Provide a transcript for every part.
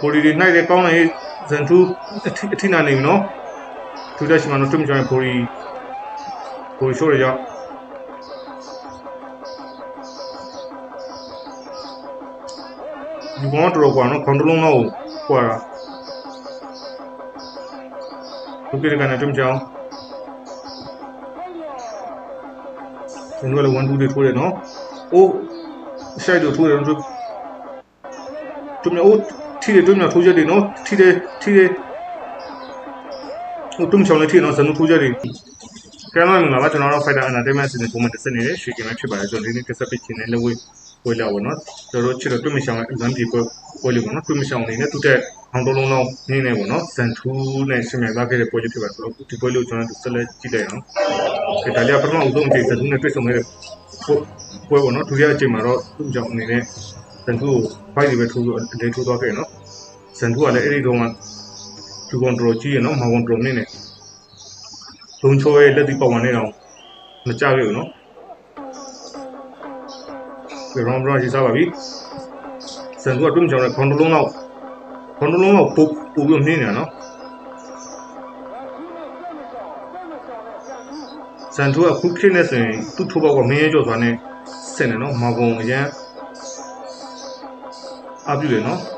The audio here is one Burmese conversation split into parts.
ဘော်ဒီတွေနှိုက်တယ်ကောင်းတယ်ဇန်ထူးအထိအထိနာနေပြီနော်ထူးတဲ့ရှိမှတော့တွမချောင်းဘော်ဒီဘော်ဒီရှိုးရရောက်ဒီကောင်တော့ကွာနော်ကွန်ထရိုးတော့ကွာလူကြီးကနေတွမချောင်းကျွန်တော်လည်း1 2တွေထိုးတယ်နော်အိုးရှိုက်တို့ထိုးတယ်တို့တွမအိုး ထီတယ်တွမထိုးကြတယ်နော်ထီတယ်ထီတယ်ဟိုတွမချောင်းလည်းထီနော်ဇန်ထိုးကြတယ်ကဲတော့မင်္ဂလာပါကျွန်တော်တို့ Fighter Entertainment စီစဉ်ပုံမှန်တစ်စနေရွှေကင်မဲ့ဖြစ်ပါတယ်ကျွန်တော်ဒီနေ့ကစပစ်ချင်းနဲ့လက်ဝဲပွဲလာပါတော့ကျွန်တော်တို့ချစ်တော့တွမချောင်းရဲ့ exam ပြေပွဲပွဲလေးပေါ့နော်တွမချောင်းနေနဲ့သူတဲ့အောင်တုံးလုံးလုံးနေနေပေါ့နော်ဇန်ထူးနဲ့ရှင်မြိုင်သားခဲ့တဲ့ပွဲလေးဖြစ်ပါတယ်ဆိုတော့ဒီပွဲလေးကိုကျွန်တော်တို့ဆက်လက်ကြည့်လိုက်အောင်ဒီဒါလေးကပထမအဆုံးအချိန်ဇန်ထူးနဲ့တွေ့ဆုံနေတဲ့ပွဲပေါ့နော်ဒုတိယအချိန်မှာတော့သူ့ကြောင့်အနေနဲ့ဇန်ထူးကို fight တွေပဲထိုးလို့အလေးထိုးသွားခဲ့နော် ဇန်ထူးကလည်းအဲ့ဒီတော့ကသူကွန်ထရိုကြီးရနော်မောင်ကွန်ထရိုနေနဲ့လုံချိုးရဲ့လက်သီးပေါက်ဝင်နေတော့မကြခဲ့ဘူးနော်ဒီရောင်းဘရောရေးစားပါပြီဇန်ထူးကတွန်းချောင်းနဲ့ခွန်တလုံးတော့ခွန်တလုံးတော့ပုတ်ပူပြီးနှင်းနေတာနော်ဇန်ထူးကခုခင်းနေဆိုရင်သူ့ထိုးပေါက်ကမင်းရဲကြော်သွားနေစင်တယ်နော်မောင်ကွန်အရန်အပြုတယ်နော်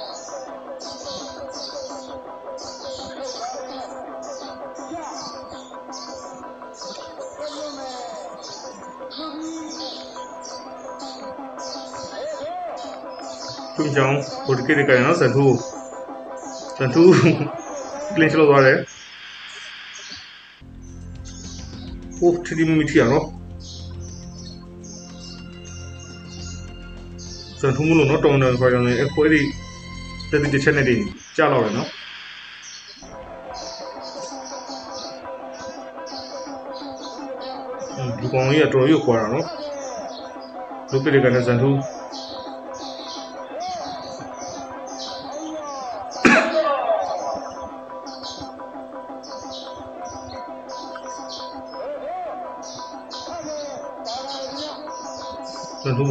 အောင်ဟိုတကိတကရနော်စန်ထူစန်ထူကလင်းချလို့သွားတယ်ဟို3မိမိထရနော်စံထုံးမလို့တော့တောင်းတယ်ခေါ်ရတယ်အခွဲဒီတက်တဲ့ချက်နဲ့တင်ကြတော့တယ်နော်ဒီကောင်ကြီးကတော်ရုပ်ခွာတာနော်လူပိလိကနဲ့စံထုံး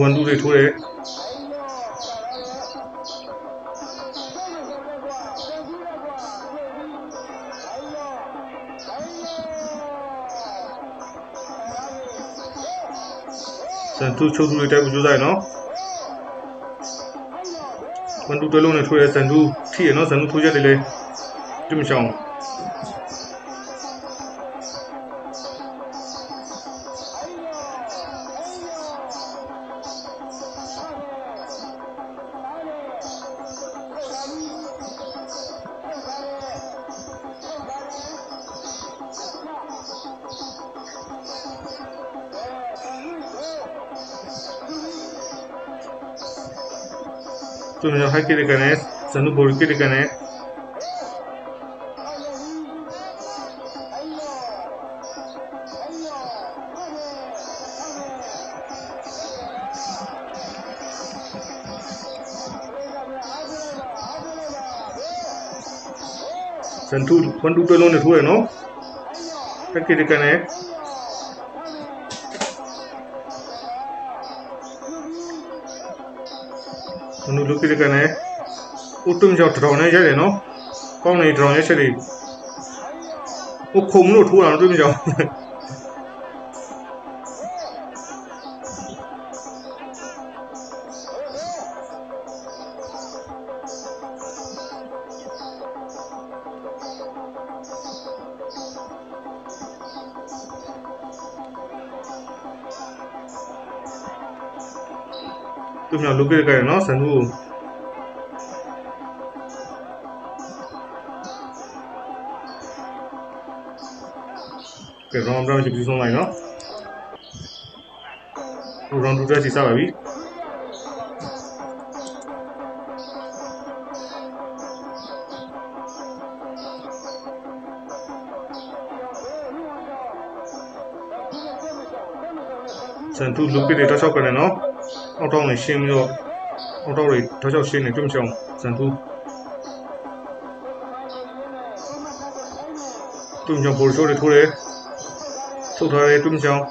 ဝန်တူတွေထိုးတယ်စန်တူချိုးတူတွေတိုက်ဖို့ကြိုးစားရနော်ဝန်တူတွဲလုံးနဲ့ထိုးရဲစန်တူထိရနော်စန်တူထိုးရက်တယ်လေတိမချောင်း သူများဟိုက်ကိရကနေဇန်နူဘော်ကိရ ကနေဇန်တူခွန်တူတလုံးနဲ့ထိုးရနော်ဟိုက်ကိရကနေဇန်နူလုကိရ ကဲ round 1ရှိပြီးဆုံးလိုက်နော် round 2တက်စီစပါပြီစန်တူလူပစ်တွေတောက်ချောက်ကနေနော်အောက်တောင်းနေရှင်းပြီးတော့အောက်တောင်းတွေတောက်ချောက်ရှင်းနေတွန့်ချောင်းစန်တူတွန့်ချောင်းပေါ်ချိုးတွေထိုးတယ် ထုတ်ထားတယ်တွန့်ချောင်း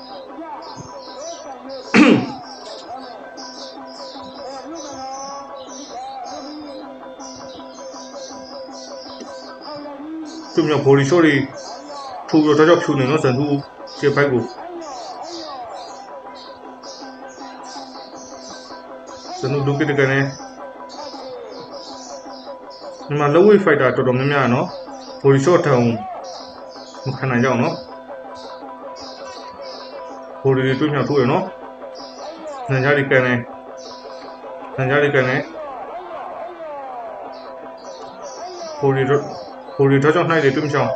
သူမျိုးဘော်ဒီရှော့တွေထိုးပြီးတော့တောက်ချောက်ဖြူနေနော်စန်တူခြေပိုက်ကိုစန်တူလူပစ်တွေကနေဒီမှာ low weight fighter တော်တော်များများနော်ဘော်ဒီရှော့ထောင်မခံနိုင်ကြအောင်နော် ဘော်ဒီတွေတွင်းမြောက်ထိုးရနော်နန်ကြားတွေကန်နေနန်ကြားတွေကန်နေဘော်ဒီတော့ဘော်ဒီတော့ကြောင့်နှိုက်တွေတွင်းချောင်း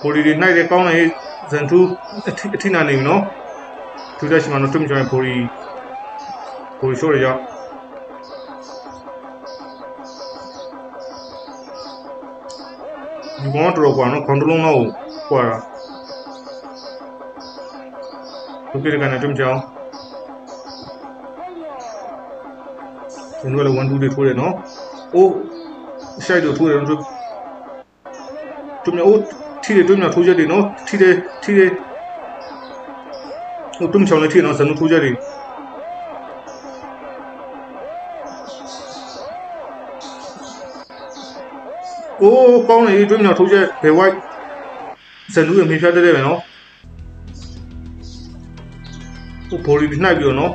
ဘော်ဒီတွေနှိုက်တွေကောင်းနေဇန်သူအထိအထိနာနေပြီနော်သူတက်ရှိမှတော့တွင်းချောင်းဘော်ဒီ ဘော်ဒီရှိုးတွေကြောင့်ဒီကောင်ကတော်တော်ကွာနော်ခွန်တလုံးတော့ကွာတာသူပြတဲ့ကနေတွင်းချောင်းကျွန်တော်လည်း1 2တွေထိုးတယ်နော်အိုးရှိုက်တို့ထိုးတယ်တို့တွင်းအိုးထီတွေတွင်းမြောက်ထိုးချက်တွေနော်ထီတွေထီတွေဟိုတွင်းချောင်းလည်းထီနော်ဇန်နုထိုးချက်တွေ အိုးကောင်းနေတွင်းမြောက်ထိုးချက်ဘယ်ဝိုက်ဇန်နုရဲ့မေးဖြတ်တဲ့တယ်ပဲနော်ဟိုဘော်ဒီနှိုက်ပြီးတော့နော်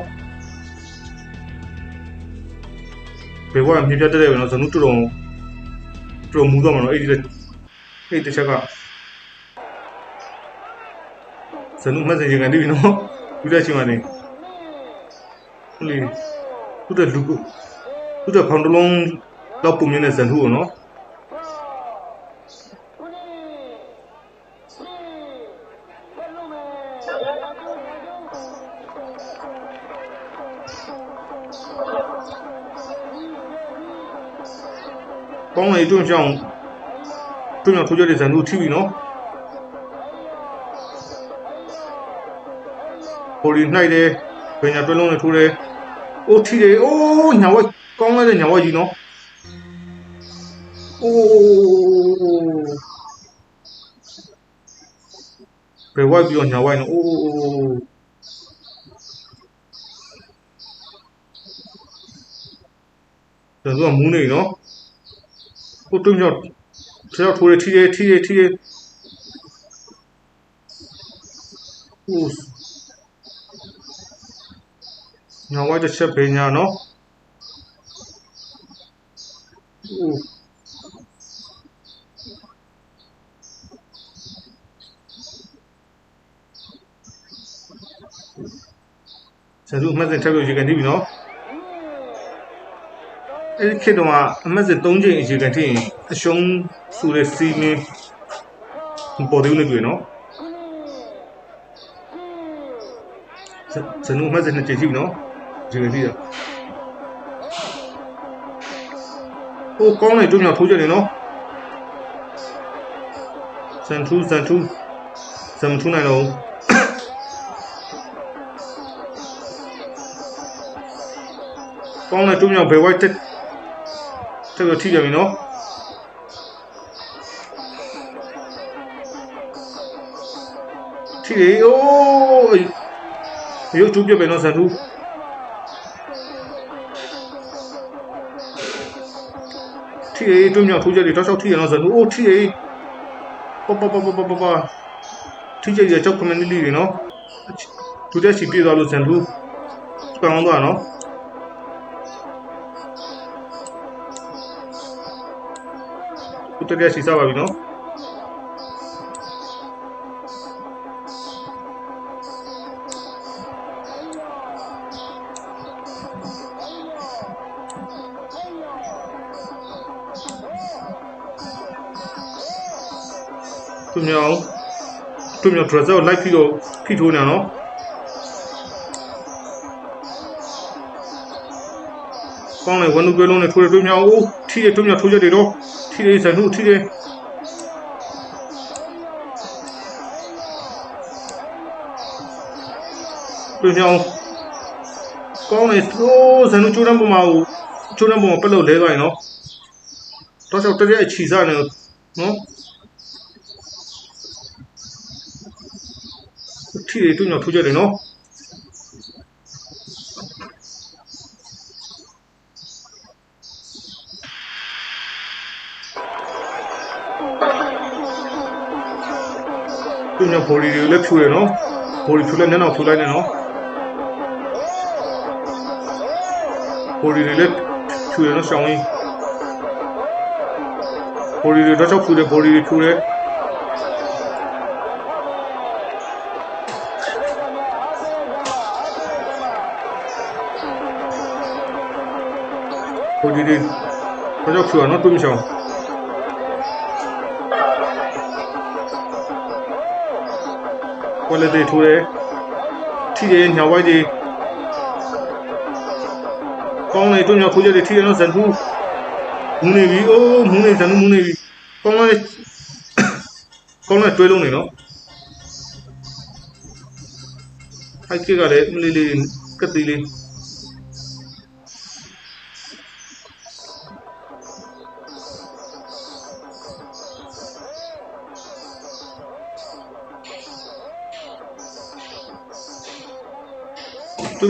ဘယ်ဝိုက်မေးဖြတ်တဲ့တယ်ပဲနော်ဇန်နုတော်တော်တော်မူတော့မှာနော်အဲ့ဒီအဲ့ဒီတစ်ချက်ကဇန်နုမက်ဆေ့ချ်ကနေပြီနော်ဒီလက်ချင်းကနေဟိုလေသူတဲ့လူကိုသူတဲ့ခေါင်းတစ်လုံးတော့ပုံမြင်တဲ့ဇန်နုကိုနော် ကောင်းလေတွန့်ချောင်းတွန့်ချောင်းထိုးကြတဲ့ဇန်သူထိပြီနော်ဟိုဒီနှိုက်တယ်ဘယ်ညာတွဲလုံးနဲ့ထိုးတယ်အိုးထိတယ်အိုးညာဝက်ကောင်းလိုက်တဲ့ညာဝက်ကြီးနော်အိုးဘယ်ဝက်ပြီးတော့ညာဝက်နော်အိုးဇန်သူကမူးနေနော် ကိုတွင်းမြောက်ဆရာထိုးရထီးရထီးရထီးရဟိုညဝါတဲ့ချက်ပညာနော်ဟိုဆရာတို့အမှတ်စဉ်ထပ်ပြီးရေကန်နေပြီနော် အဲ့ဒီခေတ်တုန်းကအမတ်စစ်3ချိန်အခြေခံထိရင်အရှုံးဆိုတဲ့စီမင်းပေါ်သေးဦးနေတွေ့နော်ဇနုအမတ်စစ်2ချိန်ရှိပြီနော်ဒီလိုကြည့်ရဟိုကောင်းနေတွမြောက်ထိုးကြတယ်နော်စန်ထူးစန်ထူးစန်ထူးနိုင်တော့ကောင်းနေတွမြောက်ဘယ်ဝိုက်တက် တက်ပြီးထိကြပြီနော်ထိလေအိုးရုပ်ကျူးပြပဲနော်ဇန်ထူးထိလေတွင်းမြောက်ထိုးချက်တွေတောက်ချောက်ထိရနော်ဇန်ထူးအိုးထိလေပပပပပပပထိချက်ရကြောက်ခမင်းလေးတွေနော်ဒုတက်စီပြေးသွားလို့ဇန်ထူးကောင်းသွားနော် တက်တက်စီစားပါပြီနော်သူမြောင်သူမြောင် dress ကို like ပြီးတော့ဖိထိုးနေနော်ကောင်းတယ်ဝန်သူပြောလုံးနဲ့ထိုးတယ်သူမြောင်အိုးထီးတယ်သူမြောင်ထိုးချက်တွေတော့ ထိတယ်ဇန်နုထိတယ်သူမြောင်ကောင်းတယ်သိုးဇန်နုကျိုးတန်းပေါ်မှာကိုကျိုးတန်းပေါ်မှာပက်လို့လဲသွားရင်နော်တော့တော့တရက်အချီစားနေနော်ထိတွေတွညထိုးကြတယ်နော် ဘော်ဒီတွေလည်းဖြူတယ်နော်ဘော်ဒီဖြူလိုက်နည်းနည်းဖြူလိုက်နေနော်ဘော်ဒီတွေလည်းဖြူတယ်နော်ရှောင်းကြီးဘော်ဒီတွေတော့ချောက်ဖြူတယ်ဘော်ဒီတွေဖြူတယ်ကိုကြီးလေးဘာကြောက်ဖြူရနော်တွင်းမချောင်း ကွာလက်တွေထိုးတယ်ထိတယ်ညှောက်ဝိုက်တွေကောင်းလေတွင်းမြောက်ထိုးကြတယ်ထိတယ်နော်ဇန်ထူးမူနေပြီအိုးမူနေဇန်ထူးမူနေပြီကောင်းလေကောင်းလေတွဲလုံးနေနော်ဟိုက်ကကလည်းမလေးလေးကတိလေး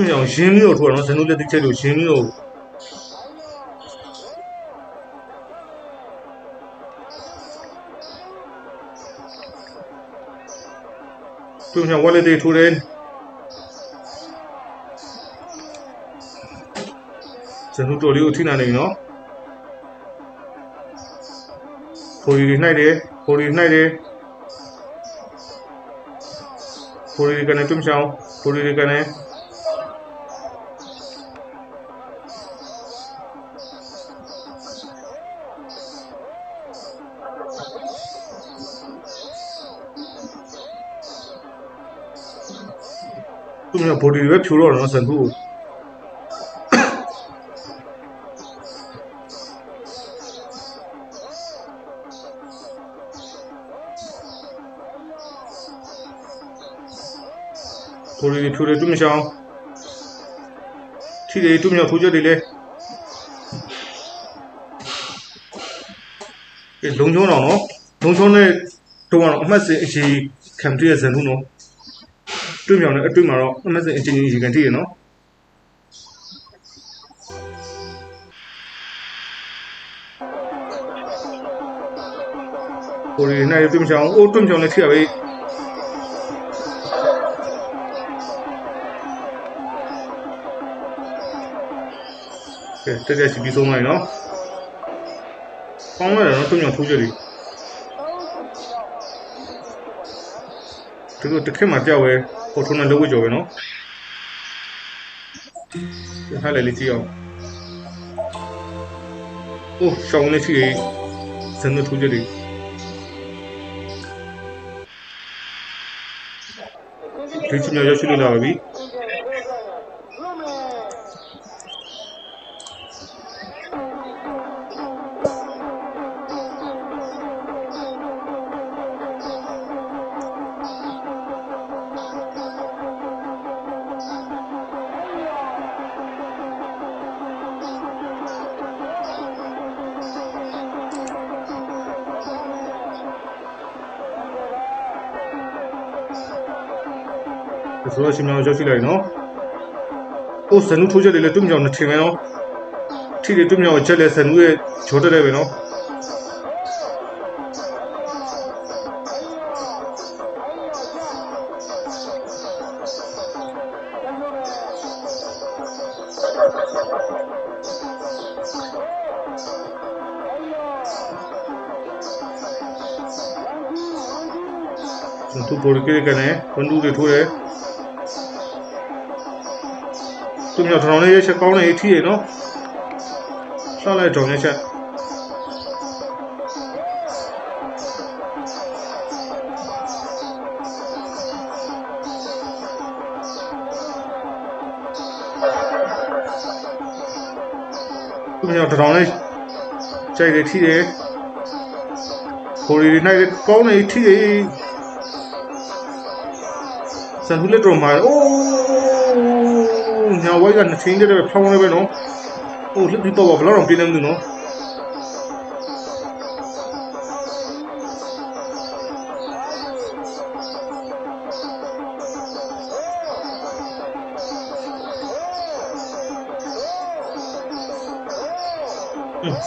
သူ့မြောင်ရင်းပြီးတော့ထိုးတာနော်ဇန်နုလက်တိချက်လို့ရင်းပြီးတော့သူ့မြောင်ဝက်လက်တွေထိုးတယ်ဇန်နုတော်လေးကိုထိနာနေပြီနော်ဖိုရီတွေနှိုက်တယ်ဖိုရီနှိုက်တယ်ဖိုရီကနေတွင်းချောင်းဖိုရီကနေ သူများ body တွေပဲဖြူတော့တော့ဆန်သူ့ကို body တွေဖြူတယ်သူမရှောင်းထိတယ်သူမြောက်ထိုးချက်တွေလဲအဲလုံချုံတော့နော်လုံချုံနဲ့တော့အမှတ်စဉ်အရေးခံပြည့်ဇန်လို့နော် တွေ့မြောင်တဲ့အတွေ့မှာတော့အမစင်အချင်းချင်းရေကန်တည်ရနော်ကိုရီနိုင်တွေ့မချောင်းအိုးတွေ့မချောင်းလည်းထိရပဲကဲတက်တက်စီပြီးဆုံးလိုက်နော်ကောင်းလာတယ်နော်တွေ့မြောင်ထိုးချက်တွေဒီလိုတစ်ခက်မှကြောက်ပဲ ပေါ်ထုံးနဲ့လုံးဝကြော်ပဲနော်ဟာလေလေးကြည့်အောင်အိုးရှောင်းနေရှိရေးစံနထိုးချက်တွေဒီချင်ရောက်ရှိလို့လာပါပြီ ဆိုတော့ရှင်မြောင်ရောက်ရှိလိုက်နော်အိုးစံနုထိုးချက်တွေလည်းတွမြောင်နဲ့ထင်မယ်နော်ထိတွေတွမြောင်ကိုချက်လဲစံနုရဲ့ဂျောတက်တယ်ပဲနော်သူပေါ်ကြည့်ကနေဝန်ဒူတွေထိုးတယ် မြောက်ထောင်လေးရဲ့ချက်ကောင်းတဲ့အထီးရယ်နော်ဆက်လိုက်ထောင်ရဲ့ချက်မြောက်ထောင်လေးကြိုက်တဲ့အထီးရယ်ခိုရီနိုင်ကောင်းတဲ့အထီးရယ်စံဘူးလက်တော်မှာအိုး ညာဝိုက်ကနှစ်ချင်းတည်းပဲဖောင်းနေပဲနော်အိုးလက်ဒီတော့ဘလောက်တော့ပြင်းနေမှုနော်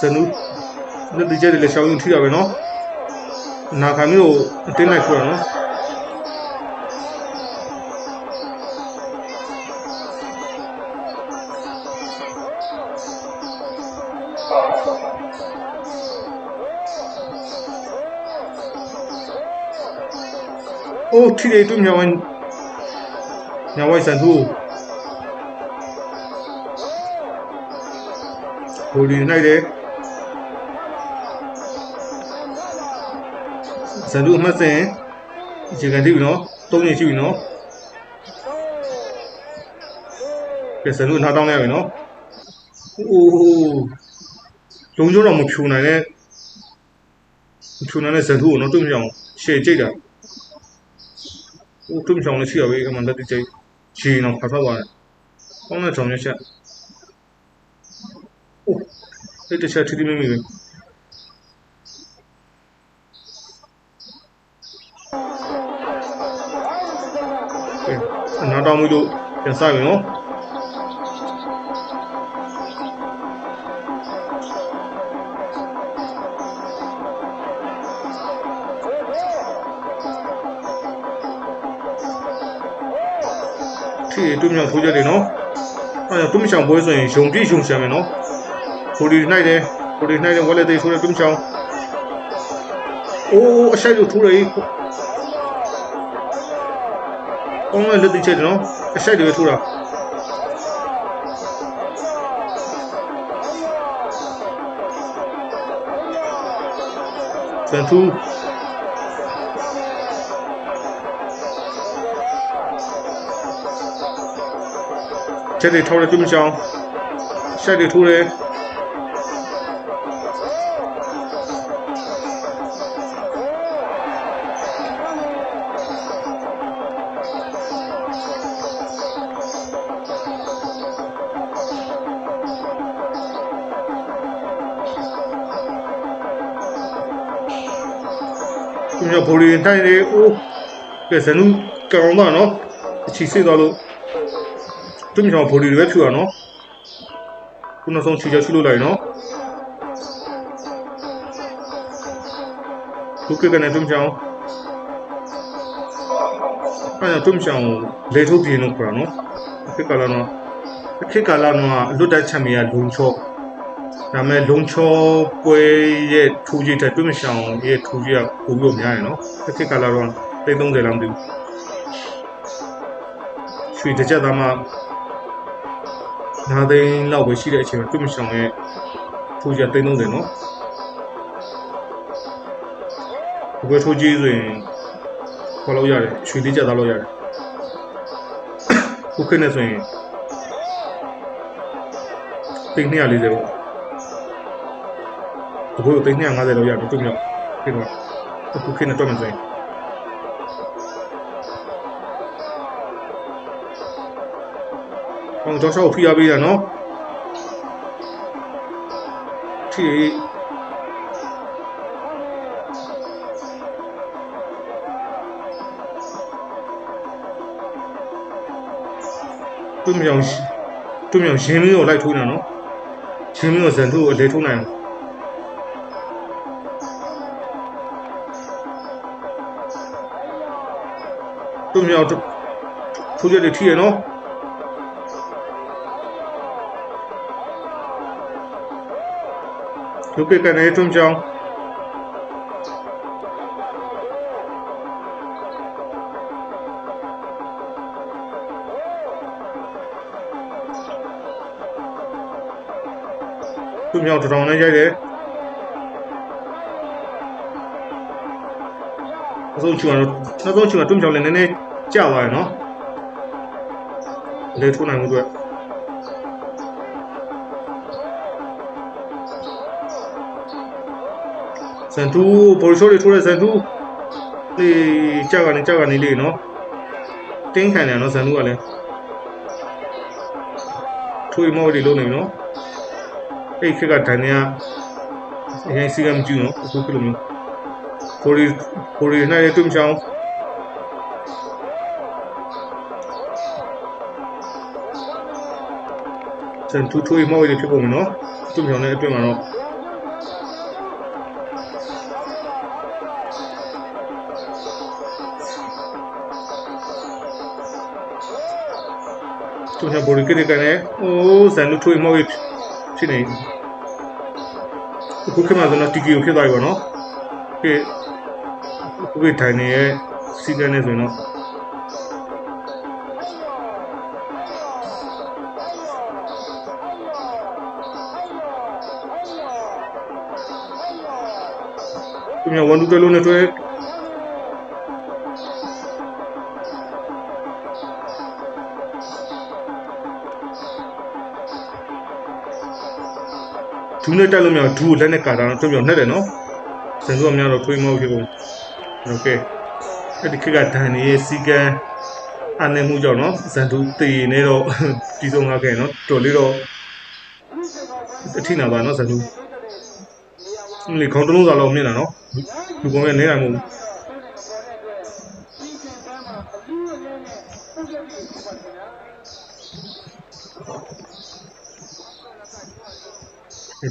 စနူလက်ဒီကျတယ်လေရှောင်းရင်ထိတာပဲနော်နာခံမျိုးကိုအတင်းလိုက်ထွက်နော် Utile tu miałem... Miałeś ten tu. Kuli najdę. Sandu mất xe. Chỉ cần thiếu nó, tốt như chịu nó. Cái sandu nó đau nè nó. Ô, chúng chỗ nào một chú này nè. Chú này là sandu nó tôi miệng, xe chết à. သူ့ကြောင့်လည်းရှိရပဲကမှလက်တိကျရှင်အောင်ဖတ်ဖတ်ပါတယ်။ကောင်းတဲ့ကြောင့်ရချက်။အိုးအဲ့တချက်ထိတိမိမိပဲ။အနာတော်မူလို့ပြန်စပြီနော်။ င်းမြောင်ထိုးချက်တွေနော်အဲဒါတွင်းချောင်ပွဲဆိုရင်ယုံပြည့်ယုံရှာမယ်နော်ကိုဒီနိုင်တယ်ကိုဒီနိုင်တယ်ဝက်လက်သေးထိုးတယ်တွင်းချောင်အိုးအရှိုက်ကိုထိုးတယ်ကောင်းတဲ့လက်သေးချက်နော်အရှိုက်တွေထိုးတာစန်ထူး ချက်တွေထောက်တယ်တွင်းချောင်ရှိုက်တွေထိုးတယ်သူမျိုးဘူရီတိုင်းလေအိုးကဲဇနူကောင်းတော့နော်အချီစစ်သွားလို့ သူမျိုးဘူရီတွေပဲဖြူရနော်ခုနောက်ဆုံးချီချရှိလို့လိုက်နော်လူကကနေသူမျိုးအဲ့ဒါသူမျိုးလေထုတ်ပြင်းလို့ခေါ်တာနော်ခေတ်ကာလနော်ခေတ်ကာလနော်အလွတ်တိုက်ချက်မရလုံချောဒါမဲ့လုံချောပွဲရဲ့ထူကြီးတဲ့တွင်းမရှောင်ရဲ့ထူကြီးကပိုပြီးတော့များရယ်နော်တစ်ခေတ်ကာလတော့သိန်း30လောက်မသိဘူးရွှေတစ်ချက်သားမှ နာသိန်းလောက်ပဲရှိတဲ့အချိန်မှာတွင်းမရှောင်ရဲ့ထူကြီးကသိန်း30နော်ဒီဘက်ထူကြီးဆိုရင်ခေါ်လို့ရတယ်ရွှေလေးချက်သားလို့ရတယ်ခုခေတ်နဲ့ဆိုရင်သိန်း240ပေါ့တကူသိန်း250လောက်ရတယ်သူမြောက်ခေတ်တော့အခုခေတ်နဲ့တော့မဆိုင် အောင်ကြောက်ဆောက်ဖိအားပေးရနော်ထီသူမြောင်သူမြောင်ရင်းမင်းကိုလိုက်ထိုးနေတာနော်ရင်းမင်းကိုဇန်သူ့ကိုအလေထိုးနိုင်အောင်သူမြောက်ထိုးချက်တွေထိရနော် လူကကနေတွန်းချောင်းသူမြောက်တောင်နဲ့ရိုက်တယ်အဆုံးချူကတော့နောက်ဆုံး ဇန်တူဘော်ရီရှိုးတွေထိုးတဲ့ဇန်တူဒီကြောက်ကနေကြောက်ကနေလေးနော်တင်းခံတယ်နော်ဇန်တူကလည်းထွေမောတွေလုံးနေနော်အဲ့ခက်ကဒန်နေကအရင်စီကမကြည့်နော်အခုဖြစ်လို့မျိုးဘော်ရီဘော်ရီနဲ့တွင်းချောင်းဇန်တူထွေမောတွေဖြစ်ကုန်ပြီနော်တွင်းချောင်းနဲ့အတွင်းမှာတော့ သူကဘော်ရီကလေးကနေအိုးဇန်လူထွေးမောကြီးဖြစ်နေအခုခမကတော့တီကီကိုဖြစ်သွားပြီပေါ့နော်ကဲအခုကထိုင်နေရဲ့စီကနေဆိုရင်တော့သူများဝန်တူတယ်လို့နဲ့တွေ့ ဒူးနဲ့တက်လို့မရဘူးဒူးကိုလက်နဲ့ကာတာတော့တွပြောင်းနှက်တယ်နော်ဇန်လူကများတော့ထွေးမောဖြစ်ကုန်โอเคအဲ့ဒီခက်ကဒန်နေရဲ့စီကန်အနေမှုကြောင့်နော်ဇန်တူတေနေတော့ပြီးဆုံးသွားခဲ့နော်တော်လေးတော့အထိနာပါနော်ဇန်တူလေခေါင်းတစ်လုံးစာလောက်မြင်တာနော်လူကောင်ရဲ့နေနိုင်မှု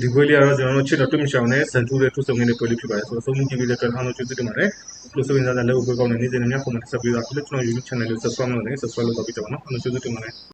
ဒီပွဲလေးကတော့ကျွန်တော်တို့ချစ်တော်တွတ်မရှောင်နဲ့ဇန်တူတဲ့ထုဆုံနေတဲ့ပွဲလေးဖြစ်ပါတယ်ဆိုတော့ဆုံးဖြတ်ကြည့်ပြီးတဲ့အတွက်အားလုံးကျေးဇူးတင်ပါတယ်လို့ဆိုရင်လည်းလည်းဘယ်ကောင်းနေနေနေများ comment ဆက်ပြီးတော့ကျွန်တော် YouTube channel လေး subscribe လုပ်နေ subscribe လုပ်တော့ပြကြပါနော်အားလုံးကျေးဇူးတင်ပါတယ်